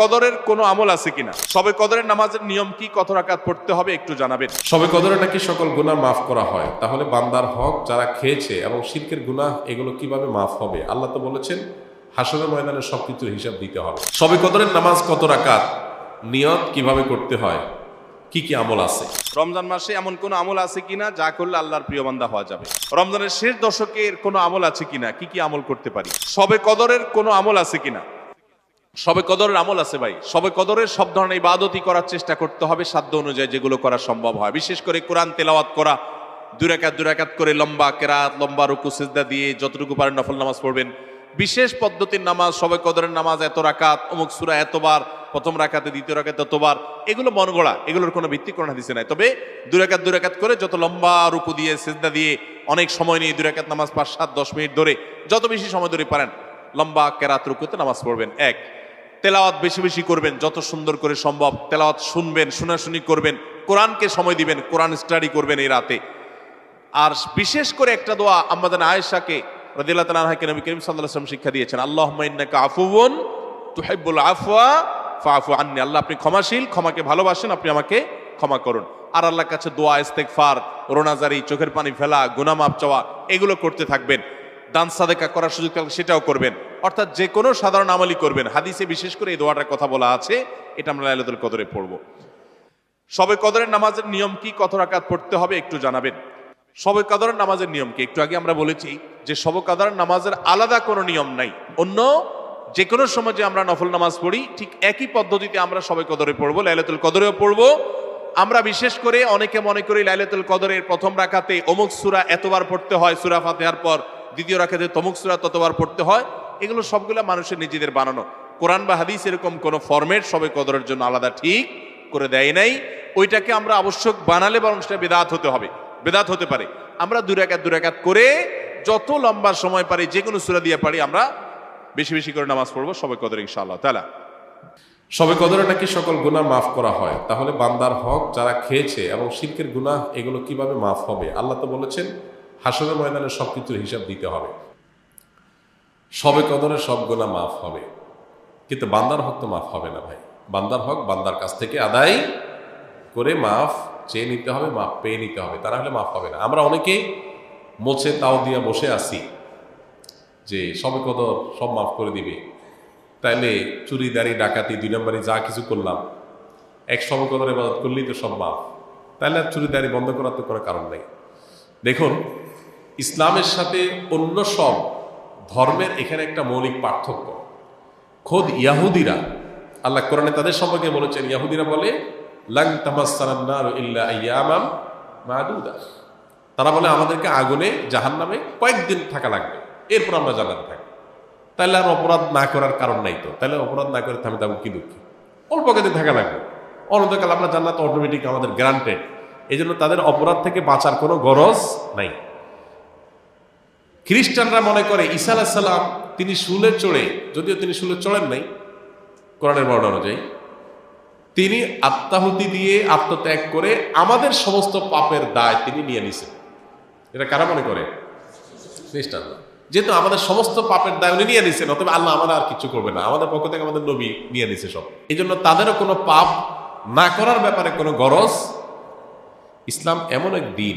কদরের কোনো আমল আছে কিনা? সবে কদরের নামাজের নিয়ম কি? কত রাকাত পড়তে হবে? একটু জানাবেন। সবে কদরে নাকি সকল গুনাহ মাফ করা হয়? তাহলে বান্দার হক যারা খেয়েছে এবং শিরকের গুনাহ এগুলো কীভাবে মাফ হবে? আল্লাহ তো বলেছেন হাসরের ময়দানে সবকিছুর হিসাব দিতে হবে। সবে কদরের নামাজ কত রাকাত? নিয়ত কীভাবে করতে হয়? কি কি আমল আছে? রমজান মাসে এমন কোনো আমল আছে কিনা? যা করলে আল্লাহর প্রিয় বান্দা হওয়া যাবে। রমজানের শেষ দশকের কোনো আমল আছে কিনা? কি কি আমল করতে পারি? সবে কদরের কোনো আমল আছে কিনা? সবে কদরের আমল আছে ভাই। সবে কদরের সব ধরনের ইবাদতই করার চেষ্টা করতে হবে, সাধ্য অনুযায়ী যেগুলো করা সম্ভব হয়। বিশেষ করে কোরআন তেলাওয়াত করা দুরাকাত দুরাকাত করে লম্বা কেরাত, লম্বা রুকু, সিজদা দিয়ে যতটুকু পারেন নফল নামাজ পড়বেন। বিশেষ পদ্ধতির নামাজ, সবে কদরের নামাজ এত রাকাত, অমুক সুরা এতবার, প্রথম রাকাতে, দ্বিতীয় রাকাতে ততবার এগুলো মন গড়া, এগুলোর কোনো ভিত্তি কোনো হাদিসে নাই। তবে দুরাকাত দুরাকাত করে যত লম্বা রুকু দিয়ে, সিজদা দিয়ে অনেক সময় নিয়ে দুরাকাত নামাজ পাঁচ, সাত, দশ মিনিট ধরে যত বেশি সময় ধরে পারেন, লম্বা কেরাত, রুকুতে নামাজ পড়বেন। এক তেলাওয়াত বেশি বেশি করবেন, যত সুন্দর করে সম্ভব তেলাওয়াত শুনবেন, শোনাশুনি করবেন, কোরআনকে সময় দিবেন, কোরআন স্টাডি করবেন এই রাতে। আর বিশেষ করে একটা দোয়া আমাদের আয়েশাকে রাদিয়াল্লাহু তাআলা আনহাকে নবী করিম ওয়াসাল্লাম শিক্ষা দিয়েছেন, আল্লাহুম্মা ইন্নাকা আফুউন তুহিব্বুল আফওয়া ফাআফু আননি। আল্লাহ আপনি ক্ষমাশীল, ক্ষমাকে ভালোবাসেন, আপনি আমাকে ক্ষমা করুন। আর আল্লাহর কাছে দোয়া, ইস্তেগফার, রোনাজারি, চোখের পানি ফেলা, গুনাহ মাপ চাওয়া, এগুলো করতে থাকবেন। দান সাদেকা করার সুযোগ থাকলে সেটাও করবেন। অর্থাৎ যে কোনো সাধারণ আমলই করবেন। হাদিসে বিশেষ করে এই দোয়াটার কথা বলা আছে, এটা আমরা লাইলাতুল কদরে পড়ব। সবে কদরের নামাজের নিয়ম কি? কত রাকাত পড়তে হবে? একটু জানাবেন। সবে কদরের নামাজের নিয়ম কি? একটু আগে আমরা বলেছি যে সবে কদরের নামাজের আলাদা কোনো নিয়ম নাই। অন্য যে কোনো সময় যে আমরা নফল নামাজ পড়ি, ঠিক একই পদ্ধতিতে আমরা সবে কদরে পড়ব, লাইলাতুল কদরেও পড়ব। আমরা বিশেষ করে অনেকে মনে করি লাইলাতুল কদরের প্রথম রাকাতে অমুক সুরা এতবার পড়তে হয়, সুরা ফাতেহার পর দ্বিতীয় রাকাতে তমুক সুরা ততবার পড়তে হয়। এগুলো সবগুলো মানুষের নিজেদের বানানো। কোরআন বা হাদিস এরকম কোনো ফরম্যাট সবে কদরের জন্য আলাদা ঠিক করে দেয় নাই। ওইটাকে আমরা আবশ্যক বানালে বরং সেটা বেদাত হতে হবে। বেদাত হতে পারে। আমরা দুরাকাত দুরাকাত করে যত লম্বা সময় পারি যে কোনো সুরা দিয়ে পারি, আমরা বেশি বেশি করে নামাজ পড়ব সবে কদর ইনশাআল্লাহ তালা সবে কদরে নাকি সকল গুনাহ মাফ করা হয়। তাহলে বান্দার হক যারা খেয়েছে এবং শিরকের গুনাহ এগুলো কীভাবে মাফ হবে? আল্লাহ তো বলেছেন, হাসরের ময়দানে সবকিছুর হিসাব দিতে হবে। সবে কদরে সব গুনাহ মাফ হবে। কিন্তু বান্দার হক তো মাফ হবে না ভাই। বান্দার হক বান্দার কাছ থেকে আদায় করে মাফ চেয়ে নিতে হবে, মাফ পেয়ে নিতে হবে। তা না হলে মাফ হবে না। আমরা অনেকেই মোছে তাও দিয়া বসে আছি যে সবে কদর সব মাফ করে দিবে। তাইলে চুরি, দাড়ি, ডাকাতি, দুই নম্বরে যা কিছু করলাম, এক সবে কদর এবাদত করলেই তো সব মাফ। তাহলে আর চুরি, দাড়ি বন্ধ করার তো কোনো কারণ নেই। দেখুন, ইসলামের সাথে অন্য সব ধর্মের এখানে একটা মৌলিক পার্থক্য। খোদ ইয়াহুদিরা, আল্লাহ কোরআনে তাদের সম্পর্কে বলেছেন, ইয়াহুদিরা বলে মাদুদা। তারা বলে, আমাদেরকে আগুনে জাহান নামে কয়েকদিন থাকা লাগবে। এরপর আমরা জানাতে থাকব। তাহলে আর অপরাধ না করার কারণ নাই তো। তাহলে অপরাধ না করে থামে তেমন কি দুঃখী? অল্প কদিন থাকা লাগবে। অনন্তকাল আমরা জান্নাত অটোমেটিক আমাদের গ্রান্টেড এই জন্য তাদের অপরাধ থেকে বাঁচার কোনো গরজ নাই। খ্রিস্টানরা মনে করে ঈসা আলাহিসাল্লাম তিনি শুলে চড়ে, যদিও তিনি শুলে চড়েন নাই, কোরআনের বর্ণ অনুযায়ী, তিনি আত্মাহুতি দিয়ে আত্মত্যাগ করে আমাদের সমস্ত পাপের দায় তিনি নিয়ে নিছেন। এটা কারা মনে করে? খ্রিস্টানরা। যেহেতু আমাদের সমস্ত পাপের দায় উনি নিয়ে নিছেন, অতএব আল্লাহ আমাদের আর কিছু করবে না। আমাদের পক্ষ থেকে আমাদের নবী নিয়ে নিছে সব। এই জন্য তাদেরও কোনো পাপ না করার ব্যাপারে কোনো গরজ। ইসলাম এমন এক দিন,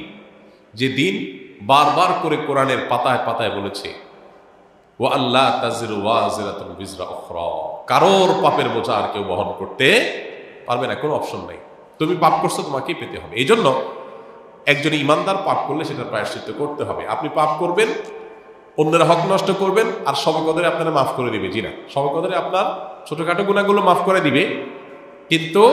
যে দিন বারবার করে কোরআনের পাতায় পাতায় বলেছে ও আল্লাহ কারোর পাপের বোঝা আর কেউ বহন করতে পারবে না, কোনো অপশন নাই। তুমি পাপ করছ, তোমাকেই পেতে হবে। এই জন্য একজন ইমানদার পাপ করলে সেটা প্রায়শ্চিত্ত করতে হবে। আপনি পাপ করবেন, অন্যের হক নষ্ট করবেন, আর সবকদরে আপনারা মাফ করে দিবে। জি না, সবকদরে আপনার ছোটখাটো গুণাগুলো মাফ করে দিবে। কিন্তু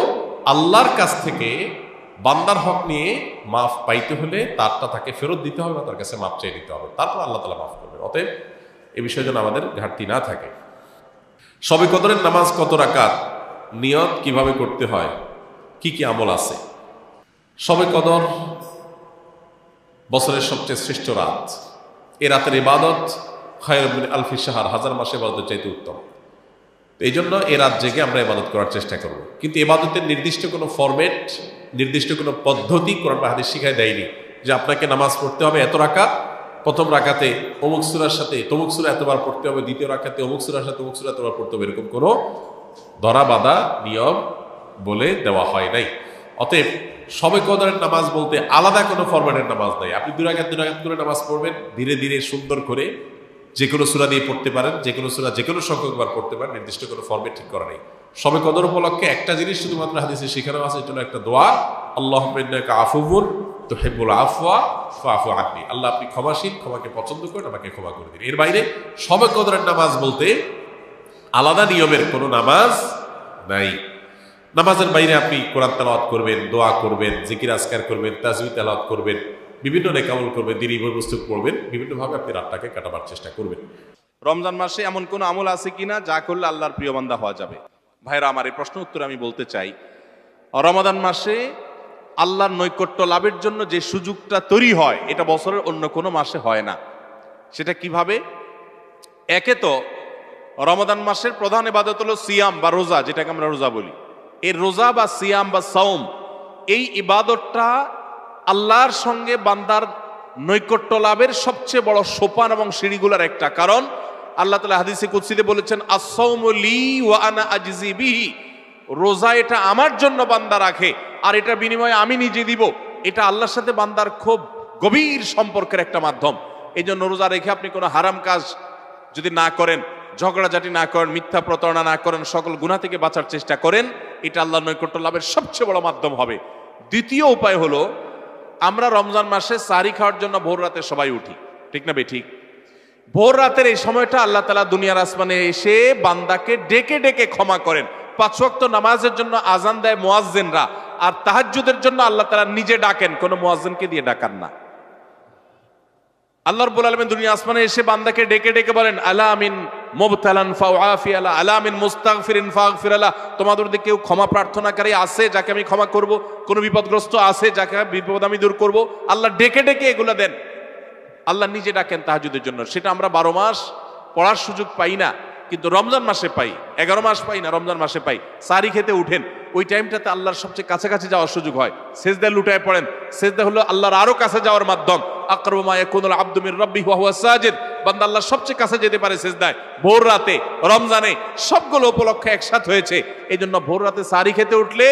আল্লাহর কাছ থেকে বান্দার হক নিয়ে মাফ পাইতে হলে তারটা তাকে ফেরত দিতে হবে তার কাছে মাফ চেয়ে নিতে হবে। তারপর আল্লাহ তালা মাফ করবে অতএব এ বিষয়ে যেন আমাদের ঘাটতি না থাকে। সবে কদরের নামাজ কত রাকাত? নিয়ত কীভাবে করতে হয়? কি কি আমল আছে? সবে কদর বছরের সবচেয়ে শ্রেষ্ঠ রাত। এ রাতের ইবাদত খয়রবিন আলফি সাহার হাজার মাসে ইবাদত চাইতে উত্তম। এই জন্য এ রাত জেগে আমরা ইবাদত করার চেষ্টা করব। কিন্তু এবাদতের নির্দিষ্ট কোনো ফরম্যাট, নির্দিষ্ট কোনো পদ্ধতি কোরআন হাদিস শিখায় দেয়নি যে আপনাকে নামাজ পড়তে হবে এত রাখা প্রথম রাখাতে অমুক সুরার সাথে তমুক সুরা এতবার পড়তে হবে, দ্বিতীয় রাখাতে অমুক সুরার সাথে অমুক সুরা এতবার পড়তে হবে, এরকম কোনো ধরা বাঁধা নিয়ম বলে দেওয়া হয় নাই। অতএব সবে কদরের নামাজ বলতে আলাদা কোনো ফরম্যাটের নামাজ নাই। আপনি দুরাগাত দুরাগাত করে নামাজ পড়বেন, ধীরে ধীরে সুন্দর করে যে কোনো সুরা দিয়ে পড়তে পারেন যে কোনো সুরা যে কোনো সংখ্যকবার পড়তে পারেন, নির্দিষ্ট কোনো ফর্মে ঠিক করা নেই। সবে কদর উপলক্ষে একটা জিনিস শুধুমাত্র হাদিসে শেখানো আছে, এটা একটা দোয়া আল্লাহ আফুবুল তো হেবুল আফওয়া ফাফু আপনি আল্লাহ আপনি ক্ষমাশীল, ক্ষমাকে পছন্দ করেন, আমাকে ক্ষমা করে দিন। এর বাইরে সবে কদরের নামাজ বলতে আলাদা নিয়মের কোনো নামাজ নাই। নামাজের বাইরে আপনি কোরআন তালাওয়াত করবেন, দোয়া করবেন, জিকির আজকার করবেন, তাজবি তালাওয়াত করবেন বিভিন্ন নেকামল করবেন, দিনী বস্তু পড়বেন, বিভিন্নভাবে আপনি রাতটাকে কাটাবার চেষ্টা করবেন। রমজান মাসে এমন কোন আমল আছে কিনা যা করলে আল্লাহর প্রিয় বান্দা হওয়া যাবে? ভাইরা, আমার এই প্রশ্ন উত্তর আমি বলতে চাই, রমাদান মাসে আল্লাহর নৈকট্য লাভের জন্য যে সুযোগটা তৈরি হয়, এটা বছরের অন্য কোনো মাসে হয় না। সেটা কীভাবে? একে তো রমাদান মাসের প্রধান এবাদত হলো সিয়াম বা রোজা, যেটাকে আমরা রোজা বলি। এই রোজা বা সিয়াম বা সাওম, এই ইবাদতটা আল্লাহর সঙ্গে বান্দার নৈকট্য লাভের সবচেয়ে বড় সোপান এবং সিঁড়িগুলার একটা কারণ। আল্লাহ তালা হাদিসে কুৎসিতে বলেছেন আসৌমলি ওয়া আনা রোজা এটা আমার জন্য বান্দা রাখে, আর এটা বিনিময়ে আমি নিজে দিব। এটা আল্লাহর সাথে বান্দার খুব গভীর সম্পর্কের একটা মাধ্যম। এই জন্য রোজা রেখে আপনি কোনো হারাম কাজ যদি না করেন, ঝগড়াঝাটি না করেন, মিথ্যা প্রতারণা না করেন, সকল গুণা থেকে বাঁচার চেষ্টা করেন, এটা আল্লাহ নৈকট্য লাভের সবচেয়ে বড় মাধ্যম হবে। দ্বিতীয় উপায় হলো আমরা রমজান মাসে সারি খাওয়ার জন্য ভোর রাতে সবাই উঠি। ঠিক না ঠিক? ভোর রাতের এই সময়টা আল্লাহ তালা দুনিয়ার আসমানে এসে বান্দাকে ডেকে ডেকে ক্ষমা করেন। পাঁচ ওয়াক্ত নামাজের জন্য আজান দেয় মোয়াজ্জেনরা। আর তাহাজ্জুদের জন্য আল্লাহ তালা নিজে ডাকেন, কোনো মোয়াজ্জেনকে দিয়ে ডাকান না। আল্লাহ রব্বুল দুনিয়া আসমানে এসে বান্দাকে ডেকে ডেকে বলেন, আলা আমিন মুবতালান ফাউআফি আলা আলা আমিন মুস্তাগফিরিন ফাগফির আলা তোমাদের মধ্যে কেউ ক্ষমা প্রার্থনাকারী আছে যাকে আমি ক্ষমা করব? কোন বিপদগ্রস্ত আছে যাকে বিপদ আমি দূর করব? আল্লাহ ডেকে ডেকে এগুলো দেন। আল্লাহ নিজে ডাকেন তাহাজুদের জন্য। সেটা আমরা বারো মাস পড়ার সুযোগ পাই না, কিন্তু রমজান মাসে পাই। এগারো মাস পাই না, রমজান মাসে পাই। সারি খেতে উঠেন। ওই টাইমটাতে আল্লাহর সবচেয়ে কাছাকাছি যাওয়ার সুযোগ হয়। সেজদা লুটায় পড়েন। সেজদা হলো আল্লাহর আরও কাছে যাওয়ার মাধ্যম। আকরমা ইয়াকুনুল আব্দু মির রাব্বি হুয়া সাজিদ। বান্দা আল্লাহর সবচেয়ে কাছে যেতে পারে সেজদায়। ভোর রাতে, রমজানে সবগুলো উপলক্ষে একসাথ হয়েছে। এই জন্য ভোর রাতে সারি খেতে উঠলে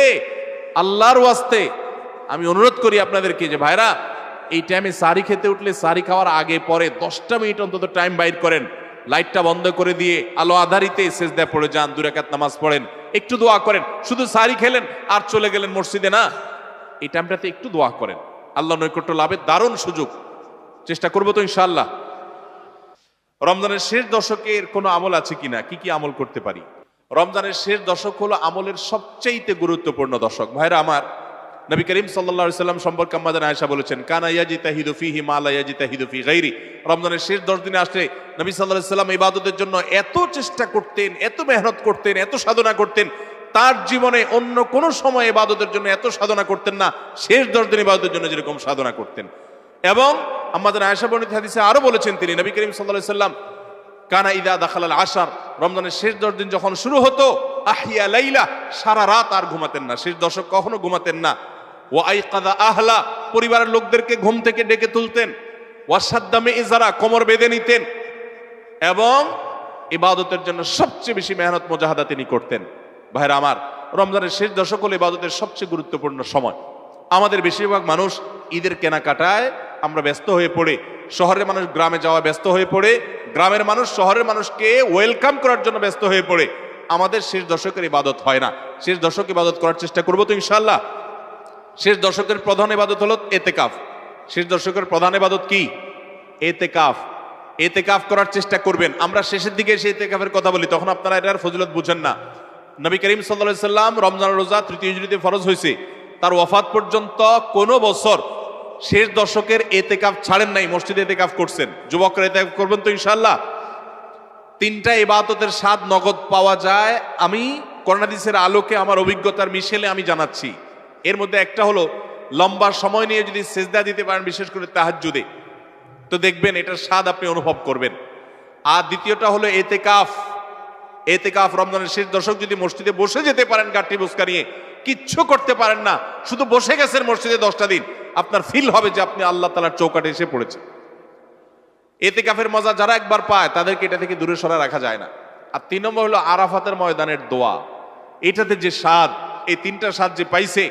আল্লাহর ওয়াস্তে আমি অনুরোধ করি আপনাদেরকে যে, ভাইরা, এই টাইমে সারি খেতে উঠলে সারি খাওয়ার আগে পরে দশটা মিনিট অন্তত টাইম বাইর করেন। লাইটটা বন্ধ করে দিয়ে আলো আধারিতে সেজদায় পড়ে যান। দুরাকাত নামাজ পড়েন। একটু দোয়া করেন। শুধু সারি খেলেন আর চলে গেলেন মসজিদে, না? এই টাইমটাতে একটু দোয়া করেন। আল্লাহ নৈকট্য লাভের দারুণ সুযোগ। চেষ্টা করব তো ইনশাল্লাহ রমজানের শেষ দশকের কোনো আমল আছে কিনা? কি কি আমল করতে পারি? রমজানের শেষ দশক হলো আমলের সবচেয়ে গুরুত্বপূর্ণ দশক। ভাইরা আমার নবী করিম সাল্লা সাল্লাম সম্পর্কে আমাদের আয়সা বলেছেন, কানা ইয়াজি তাহিদু ফিহি মালা ইয়াজি তাহিদু ফি গাইরি। রমজানের শেষ দশ দিনে আসলে নবী সাল্লাহ সাল্লাম ইবাদতের জন্য এত চেষ্টা করতেন, এত মেহনত করতেন, এত সাধনা করতেন, তার জীবনে অন্য কোনো সময় ইবাদতের জন্য এত সাধনা করতেন না, শেষ দশ দিন ইবাদতের জন্য যেরকম সাধনা করতেন। এবং আমাদের আয়সা বর্ণিত হাদিসে আরও বলেছেন তিনি, নবী করিম সাল্লাহ সাল্লাম, কানা ইদা দাখালাল আশার। রমজানের শেষ দশ দিন যখন শুরু হতো আহিয়া লাইলা, সারা রাত আর ঘুমাতেন না, শেষ দশক কখনো ঘুমাতেন না। ও আহলা, পরিবারের লোকদেরকে ঘুম থেকে ডেকে তুলতেন। ওয়াসাদ্দামে ইজারা কোমর বেঁধে নিতেন। এবং ইবাদতের জন্য সবচেয়ে বেশি মেহনত, মোজাহাদা তিনি করতেন। ভাইরা আমার, রমজানের শেষ দশক হলো ইবাদতের সবচেয়ে গুরুত্বপূর্ণ সময়। আমাদের বেশিরভাগ মানুষ ঈদের কেনাকাটায় আমরা ব্যস্ত হয়ে পড়ে। শহরের মানুষ গ্রামে যাওয়া ব্যস্ত হয়ে পড়ে। গ্রামের মানুষ, শহরের মানুষকে ওয়েলকাম করার জন্য ব্যস্ত হয়ে পড়ে। আমাদের শেষ দশকের ইবাদত হয় না। শেষ দশক ইবাদত করার চেষ্টা করব তো ইনশাল্লাহ শেষ দর্শকের প্রধান ইবাদত হলো এতেকাফ। শেষ দর্শকের প্রধান এবাদত কি? এতেকাফ। এতেকাফ করার চেষ্টা করবেন। আমরা শেষের দিকে এসে এতেকাফের কথা বলি, তখন আপনারা এটার ফজিলত বুঝেন না। নবী করিম সাল্লা সাল্লাম রমজান রোজা তৃতীয় হিজড়িতে ফরজ হয়েছে। তার ওয়াফাত পর্যন্ত কোনো বছর শেষ দশকের এতেকাফ ছাড়েন নাই, মসজিদে এতেকাফ করছেন। যুবকরা এতেকাফ করবেন তো ইনশাল্লাহ তিনটা এবাদতের স্বাদ নগদ পাওয়া যায়। আমি করোনাদিসের আলোকে আমার অভিজ্ঞতার মিশেলে আমি জানাচ্ছি। এর মধ্যে একটা হলো লম্বা সময় নিয়ে যদি সেজদা দিতে পারেন, বিশেষ করে তাহাজ্জুদে, তো দেখবেন এটার স্বাদ আপনি অনুভব করবেন। আর দ্বিতীয়টা হলো এতে কাফ এতে কাফ রমজানের শেষ দশক যদি মসজিদে বসে যেতে পারেন গাঠি বুসকা নিয়ে, কিচ্ছু করতে পারেন না, শুধু বসে গেছেন মসজিদে দশটা দিন, আপনার ফিল হবে যে আপনি আল্লাহ তালার চৌকাটে এসে পড়েছে এতে কাফের মজা যারা একবার পায়, তাদেরকে এটা থেকে দূরে সরা রাখা যায় না। আর তিন নম্বর হলো আরাফাতের ময়দানের দোয়া। এটাতে যে স্বাদ, এই তিনটা স্বাদ যে পাইছে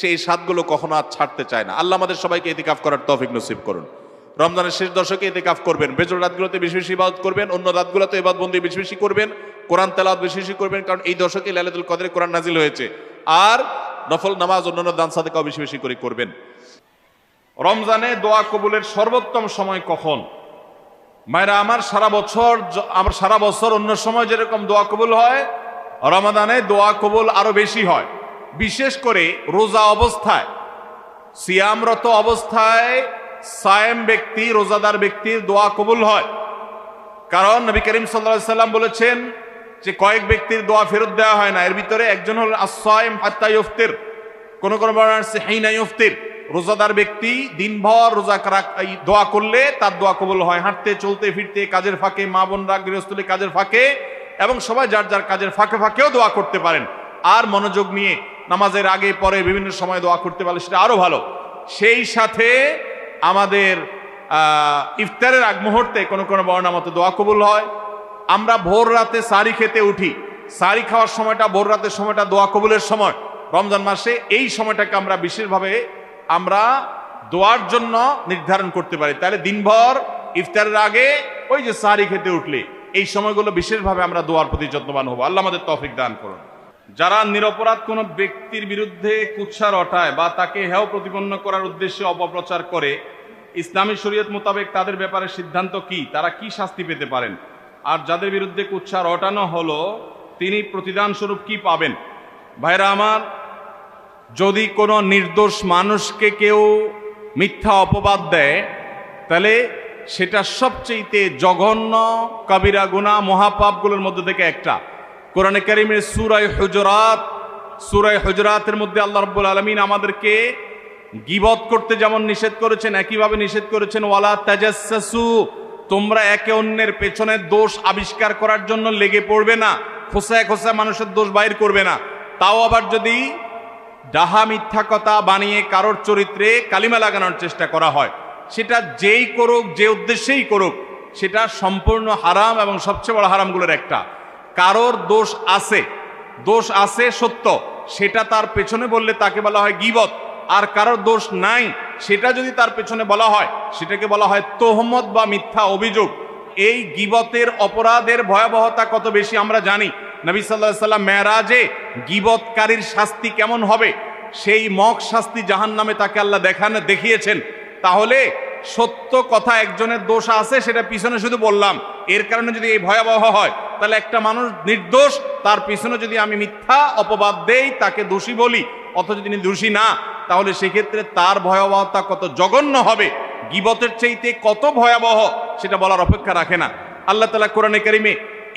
সেই স্বাদগুলো কখনো আর ছাড়তে চায় না। আল্লাহ আমাদের সবাইকে এতিকাফ করার তৌফিক নসিব করুন। রমজানের শেষ দশকে এতেকাফ করবেন বেজর রাতগুলোতে বেশি বেশি ইবাদত করবেন, অন্য রাতগুলোতে ইবাদত বন্দি বেশি বেশি করবেন, কোরআন তেলাওয়াত বেশি বেশি করবেন, কারণ এই দশকে লাইলাতুল কদরে কোরআন নাজিল হয়েছে। আর নফল নামাজ অন্যান্য দান সাদেকাও বেশি বেশি করে করবেন। রমজানে দোয়া কবুলের সর্বোত্তম সময় কখন? মায়েরা, আমার সারা বছর আমার সারা বছর অন্য সময় যেরকম দোয়া কবুল হয়, রমাদানে দোয়া কবুল আরও বেশি হয়। বিশেষ করে রোজা অবস্থায়, সিয়ামরত অবস্থায় সায়েম ব্যক্তি, রোজাদার ব্যক্তির দোয়া কবুল হয়। কারণ নবী করিম সাল্লাহ সাল্লাম বলেছেন যে কয়েক ব্যক্তির দোয়া ফেরত দেওয়া হয় না। এর ভিতরে একজন হল আসাইম হাত্তা ইফতির কোন কোনো বর্ণনা আছে হাইনা ইফতির রোজাদার ব্যক্তি দিনভর রোজা দোয়া করলে তার দোয়া কবুল হয়। হাঁটতে, চলতে, ফিরতে, কাজের ফাঁকে, মা বোনরা গৃহস্থলী কাজের ফাঁকে এবং সবাই যার যার কাজের ফাঁকে ফাঁকেও দোয়া করতে পারেন। আর মনোযোগ নিয়ে নামাজের আগে, পরে বিভিন্ন সময় দোয়া করতে পারলে সেটা আরও ভালো। সেই সাথে আমাদের ইফতারের আগ মুহূর্তে কোনো কোনো বর্ণনা মতো দোয়া কবুল হয়। আমরা ভোর রাতে সারি খেতে উঠি। সারি খাওয়ার সময়টা, ভোর রাতের সময়টা দোয়া কবুলের সময়। রমজান মাসে এই সময়টাকে আমরা বিশেষভাবে আমরা দোয়ার জন্য নির্ধারণ করতে পারি। তাহলে দিনভর ইফতারের আগে ওই যে সারি খেতে উঠলে, এই সময়গুলো বিশেষভাবে আমরা দোয়ার প্রতি যত্নবান হব। আল্লাহ আমাদের তফিক দান করুন। যারা নিরপরাধ কোনো ব্যক্তির বিরুদ্ধে কুৎসা রটায় বা তাকে হেয় প্রতিপন্ন করার উদ্দেশ্যে অপপ্রচার করে, ইসলামী শরীয়ত মোতাবেক তাদের ব্যাপারে সিদ্ধান্ত কি? তারা কি শাস্তি পেতে পারেন? আর যাদের বিরুদ্ধে কুৎসা রটানো হলো, তিনি প্রতিদান স্বরূপ কি পাবেন? ভাইরা আমার, যদি কোনো নির্দোষ মানুষকে কেউ মিথ্যা অপবাদ দেয়, তাহলে সেটা সবচেয়েতে জঘন্য, কবিরা গুণা মহাপাপগুলোর মধ্যে থেকে একটা। কোরআনে কারিমের সুরাই হজরাত সুরাই হজরাতের মধ্যে আল্লাহ রব্বুল আলমিন আমাদেরকে গিবত করতে যেমন নিষেধ করেছেন, একইভাবে নিষেধ করেছেন, ওয়ালা তাজাসসু তোমরা একে অন্যের পেছনের দোষ আবিষ্কার করার জন্য লেগে পড়বে না, খোসায় খোসায় মানুষের দোষ বাইর করবে না। তাও আবার যদি ডাহা মিথ্যা কথা বানিয়ে কারোর চরিত্রে কালিমা লাগানোর চেষ্টা করা হয়, সেটা যেই করুক, যে উদ্দেশ্যেই করুক, সেটা সম্পূর্ণ হারাম এবং সবচেয়ে বড় হারামগুলোর একটা। কারোর দোষ আছে দোষ আছে সত্য, সেটা তার পেছনে বললে তাকে বলা হয় গিবত। আর কারোর দোষ নাই, সেটা যদি তার পেছনে বলা হয়, সেটাকে বলা হয় তোহমত বা মিথ্যা অভিযোগ। এই গিবতের অপরাধের ভয়াবহতা কত বেশি আমরা জানি। নবী সাল্লাহ সাল্লাম মেয়ারাজে গিবতকারীর শাস্তি কেমন হবে? সেই মক শাস্তি জাহান নামে তাকে আল্লাহ দেখানো দেখিয়েছেন। তাহলে সত্য কথা একজনের দোষ আছে, সেটা পিছনে শুধু বললাম। এর কারণে যদি এই ভয়াবহ হয়, তাহলে একটা মানুষ নির্দোষ, তার পিছনে যদি আমি মিথ্যা অপবাদ দেই, তাকে দোষী বলি, অথচ তিনি দোষী না, তাহলে সেক্ষেত্রে তার ভয়াবহতা কত জঘন্য হবে? গিবতের চাইতে কত ভয়াবহ, সেটা বলার অপেক্ষা রাখে না। আল্লাহ তালা কোরআনে কারিমে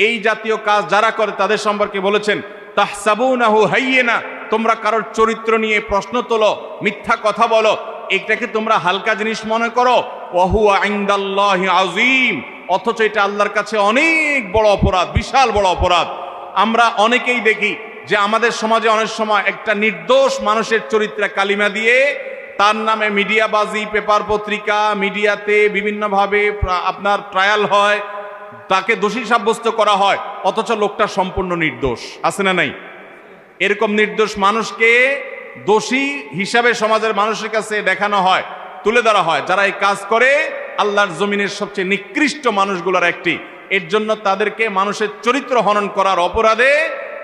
এই জাতীয় কাজ যারা করে, তাদের সম্পর্কে বলেছেন তাহসাবু না হু হাইয়ে না তোমরা কারোর চরিত্র নিয়ে প্রশ্ন তোলো, মিথ্যা কথা বলো এটাকে তোমরা হালকা জিনিস মনে করো ওহু আইন্দাল্লাহি আজিম অথচ এটা আল্লাহর কাছে অনেক বড় অপরাধ, বিশাল বড় অপরাধ। আমরা অনেকেই দেখি যে আমাদের সমাজে অনেক সময় একটা নির্দোষ মানুষের চরিত্রে কালিমা দিয়ে, তার নামে মিডিয়াবাজি, পেপার পত্রিকা, মিডিয়াতে বিভিন্নভাবে আপনার ট্রায়াল হয়, তাকে দোষী সাব্যস্ত করা হয়, অথচ লোকটা সম্পূর্ণ নির্দোষ। আছে না নাই? এরকম নির্দোষ মানুষকে দোষী হিসাবে সমাজের মানুষের কাছে দেখানো হয়, তুলে ধরা হয়। যারা এই কাজ করে, আল্লাহর জমিনের সবচেয়ে নিকৃষ্ট মানুষগুলোর একটি। এর জন্য তাদেরকে মানুষের চরিত্র হনন করার অপরাধে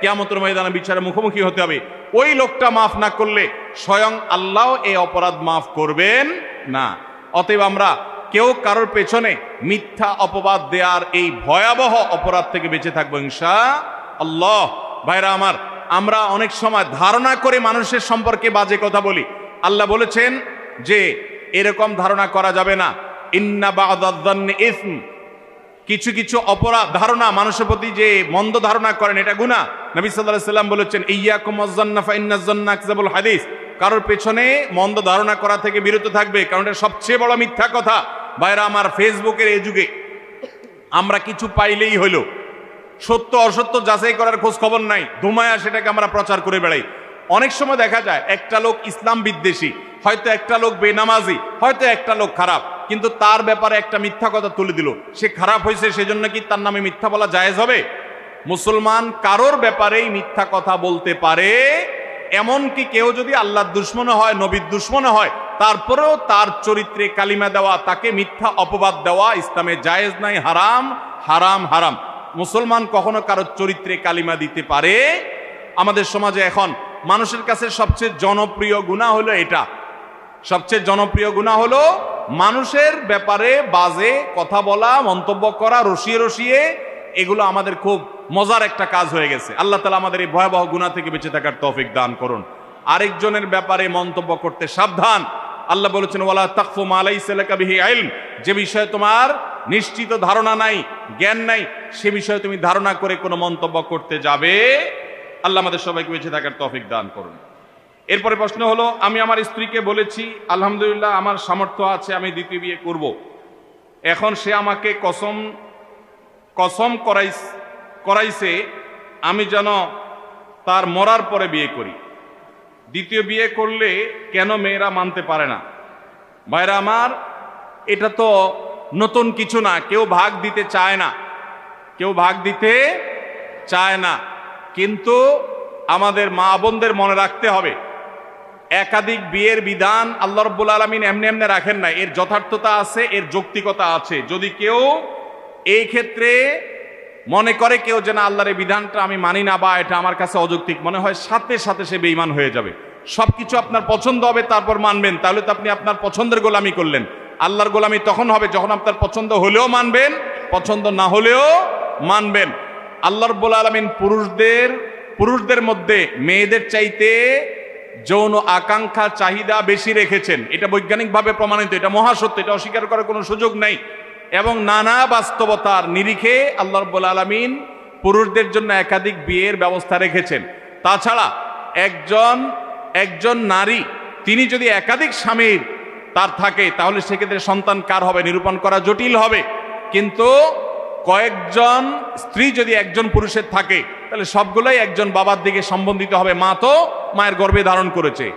কেয়ামতের ময়দানে বিচারে মুখোমুখি হতে হবে। ওই লোকটা মাফ না করলে স্বয়ং আল্লাহ এই অপরাধ মাফ করবেন না। অতএব আমরা কেউ কারোর পেছনে মিথ্যা অপবাদ দেওয়ার এই ভয়াবহ অপরাধ থেকে বেঁচে থাকব ইনশা আল্লাহ। ভাইরা আমার আমরা অনেক সময় ধারণা করে মানুষের সম্পর্কে বাজে কথা বলি। আল্লাহ বলেছেন যে, এরকম ধারণা করা যাবে না। ইন্না ইসম। কিছু কিছু অপরাধ ধারণা মানুষের প্রতি যে মন্দ ধারণা করেন, এটা গুণা নবী সাল্লাম বলেছেন, ইয়াকুম আজ্জান্না ফাইন্নাজ্জান্না আকজাবুল হাদিস। কারোর পেছনে মন্দ ধারণা করা থেকে বিরত থাকবে, কারণ এটা সবচেয়ে বড় মিথ্যা কথা। বাইরা আমার ফেসবুকের এই যুগে আমরা কিছু পাইলেই হইল সত্য, অসত্য যাচাই করার খোঁজ খবর নাই। ধুমায়া সেটাকে আমরা প্রচার করে বেড়াই। অনেক সময় দেখা যায়, একটা লোক ইসলাম বিদ্বেষী, হয়তো একটা লোক বেনামাজি, হয়তো একটা লোক খারাপ, কিন্তু তার ব্যাপারে একটা মিথ্যা কথা তুলে দিল। সে খারাপ হয়েছে, সেজন্য কি তার নামে মিথ্যা বলা জায়েজ হবে? মুসলমান কারোর ব্যাপারেই মিথ্যা কথা বলতে পারে, এমনকি কেউ যদি আল্লাহর দুশ্মন হয়, নবীর দুশ্মন হয়, তারপরেও তার চরিত্রে কালিমা দেওয়া, তাকে মিথ্যা অপবাদ দেওয়া ইসলামে জায়েজ নাই, হারাম হারাম হারাম। মুসলমান কখনো কারোর চরিত্রে কালিমা দিতে পারে? আমাদের সমাজে এখন মানুষের কাছে সবচেয়ে জনপ্রিয় গুণা হলো এটা। সবচেয়ে জনপ্রিয় গুণা হলো মানুষের ব্যাপারে বাজে কথা বলা, মন্তব্য করা, রসিয়ে রসিয়ে। এগুলো আমাদের খুব মজার একটা কাজ হয়ে গেছে। আল্লাহ তালা আমাদের এই ভয়াবহ গুণা থেকে বেঁচে থাকার তৌফিক দান করুন। আরেকজনের ব্যাপারে মন্তব্য করতে সাবধান। আল্লাহ বলেছেন, ওয়ালা তাকফু মালাই বিহি আইলম যে বিষয়ে তোমার নিশ্চিত ধারণা নাই, জ্ঞান নাই, সে বিষয়ে তুমি ধারণা করে কোনো মন্তব্য করতে যাবে। আল্লাহ আমাদের সবাইকে বেঁচে থাকার তৌফিক দান করুন। এরপরে প্রশ্ন হলো, আমি আমার স্ত্রীকে বলেছি, আলহামদুলিল্লাহ আমার সামর্থ্য আছে, আমি দ্বিতীয় বিয়ে করব। এখন সে আমাকে কসম কসম করাই করাইছে, আমি যেন তার মরার পরে বিয়ে করি। দ্বিতীয় বিয়ে করলে কেন মেয়েরা মানতে পারে না? ভাইরা আমার, এটা তো নতুন কিছু না। কেউ ভাগ দিতে চায় না। কেউ ভাগ দিতে চায় না। কিন্তু আমাদের মা বোনদের মনে রাখতে হবে, একাধিক বিয়ের বিধান আল্লাহ রব্বুল আলমিন এমনি এমনি রাখেন না এর যথার্থতা আছে, এর যৌক্তিকতা আছে। যদি কেউ এই ক্ষেত্রে মনে করে কেউ যেন আল্লাহর এই বিধানটা আমি মানি না বা এটা আমার কাছে অযৌক্তিক, মনে হয় সাথে সাথে সে বেইমান হয়ে যাবে। সবকিছু আপনার পছন্দ হবে, তারপর মানবেন। তাহলে তো আপনি আপনার পছন্দের গোলামি করলেন। আল্লাহর গোলামি তখন হবে যখন আপনার পছন্দ হলেও মানবেন, পছন্দ না হলেও মানবেন। আল্লাহ রব্বুল আলমিন পুরুষদের পুরুষদের মধ্যে মেয়েদের চাইতে যৌন আকাঙ্ক্ষা চাহিদা বেশি রেখেছেন। এটা বৈজ্ঞানিকভাবে প্রমাণিত, এটা মহাসত্য, এটা অস্বীকার করার কোনো সুযোগ নেই। এবং নানা বাস্তবতার নিরিখে আল্লাহ রব্বুল আলমিন পুরুষদের জন্য একাধিক বিয়ের ব্যবস্থা রেখেছেন। তাছাড়া একজন একজন নারী, তিনি যদি একাধিক স্বামীর তার থাকে, তাহলে সেক্ষেত্রে সন্তান কার হবে? নিরূপণ করা জটিল হবে। কিন্তু কয়েকজন স্ত্রী যদি একজন পুরুষের থাকে, তাহলে সবগুলোই একজন বাবার দিকে সম্বন্ধিত হবে। মা তো মায়ের গর্ভে ধারণ করেছে।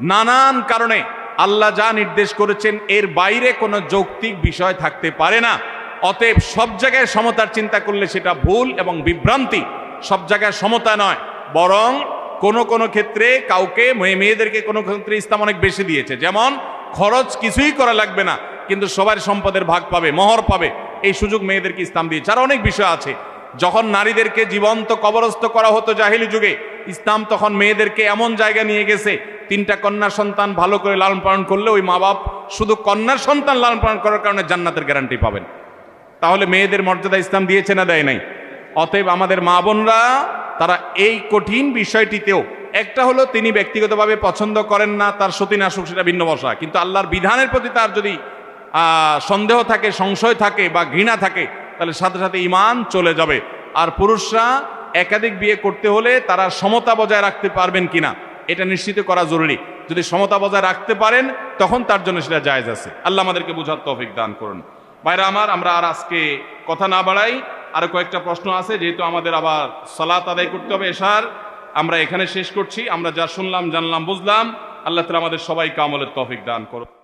নানান কারণে আল্লাহ যা নির্দেশ করেছেন, এর বাইরে কোনো যৌক্তিক বিষয় থাকতে পারে না। অতএব সব জায়গায় সমতার চিন্তা করলে সেটা ভুল এবং বিভ্রান্তি। সব জায়গায় সমতা নয়, বরং কোন কোন ক্ষেত্রে কাউকে, মেয়ে- মেয়েদেরকে কোনো ক্ষেত্রে ইসলাম অনেক বেশি দিয়েছে। যেমন, খরচ কিছুই করা লাগবে না, কিন্তু সবার সম্পদের ভাগ পাবে, মহর পাবে। এই সুযোগ মেয়েদেরকে ইসলাম দিয়েছে। আর অনেক বিষয় আছে। যখন নারীদেরকে জীবন্ত কবরস্থ করা হতো জাহিলি যুগে, ইসলাম তখন মেয়েদেরকে এমন জায়গা নিয়ে গেছে তিনটা কন্যা সন্তান ভালো করে লালন পালন করলে ওই মা বাপ শুধু কন্যার সন্তান লালন পালন করার কারণে জান্নাতের গ্যারান্টি পাবেন। তাহলে মেয়েদের মর্যাদা ইসলাম দিয়েছে না দেয় নাই? অতএব আমাদের মা বোনরা, তারা এই কঠিন বিষয়টিতেও, একটা হলো তিনি ব্যক্তিগতভাবে পছন্দ করেন না, তার সতী নাশুক সেটা ভিন্ন বসা। কিন্তু আল্লাহর বিধানের প্রতি তার যদি সন্দেহ থাকে, সংশয় থাকে বা ঘৃণা থাকে, তাহলে সাথে সাথে ইমান চলে যাবে। আর পুরুষরা একাধিক বিয়ে করতে হলে তারা সমতা বজায় রাখতে পারবেন কিনা? এটা নিশ্চিত করা জরুরি। যদি সমতা বজায় রাখতে পারেন, তখন তার জন্য সেটা জায়জ আছে। আল্লাহ আমাদেরকে বোঝার তৌফিক দান করুন। বাইরে আমার, আমরা আর আজকে কথা না বাড়াই, আর কয়েকটা প্রশ্ন আছে, যেহেতু আমাদের আবার সালাত আদায় করতে হবে এসার আমরা এখানে শেষ করছি, আমরা যা শুনলাম, জানলাম, বুঝলাম। আল্লাহ তালা আমাদের সবাইকে আমলের তৌফিক দান করুন।